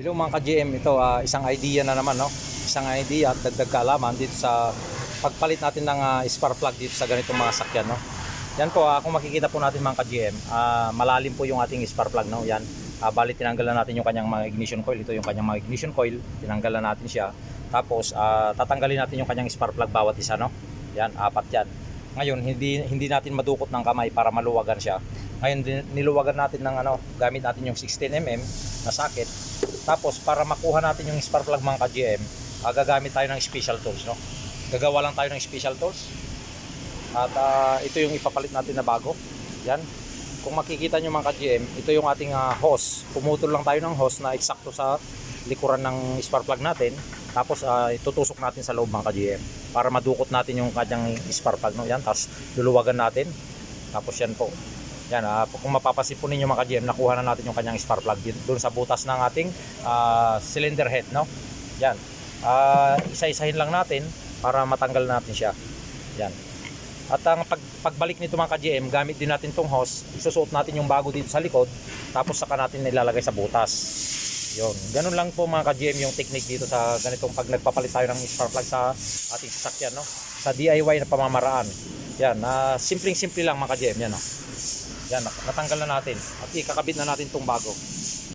Hello mga ka-GM, ito ah, isang idea na naman, no? Isang idea at dagdag kaalaman dito sa pagpalit natin ng ah, spark plug dito sa ganitong mga sakyan, no? Yan po, ah, kung makikita po natin mga ka-GM, ah, malalim po yung ating spark plug, no? Yan. Ah, bali tinanggalan natin yung kanyang mga ignition coil. Ito yung kanyang mga ignition coil. Tinanggalan natin siya. Tapos ah, tatanggalin natin yung kanyang spark plug bawat isa, no? Yan, apat yan. Ngayon, hindi hindi natin madukot ng kamay para maluwagan siya. Ngayon, niluwagan natin ng ano, gamit natin yung 16mm na socket. Tapos, para makuha natin yung spark plug mga ka-GM, ah, gagamit tayo ng special tools, no? Gagawa lang tayo ng special tools. At ah, ito yung ipapalit natin na bago. Yan. Kung makikita nyo mga ka-GM, ito yung ating ah, hose. Pumutol lang tayo ng hose na eksakto sa likuran ng spark plug natin. Tapos ah, itutusok natin sa loob mga ka-GM para madukot natin yung kanyang spark plug. No? Yan. Tapos luluwagan natin. Tapos yan po. Yan, ah, kung mapapansin po ninyo mga ka-GM, nakuha na natin yung kanyang spark plug doon sa butas ng ating ah, cylinder head. No? Yan. Ah, isa-isahin lang natin para matanggal natin siya. Yan. At ang pag, pagbalik nito mga ka-GM, gamit din natin tong hose, isusuot natin yung bago dito sa likod, tapos saka natin nilalagay sa butas. Yon. Ganun lang po mga ka-GM yung technique dito sa ganitong pag nagpapalit tayo ng spark plug sa ating sasakyan, no? Sa DIY na pamamaraan. Yan, na simpleng-simple lang mga ka-GM, yan, no? Yan, natanggal na natin. At ikakabit na natin tong bago.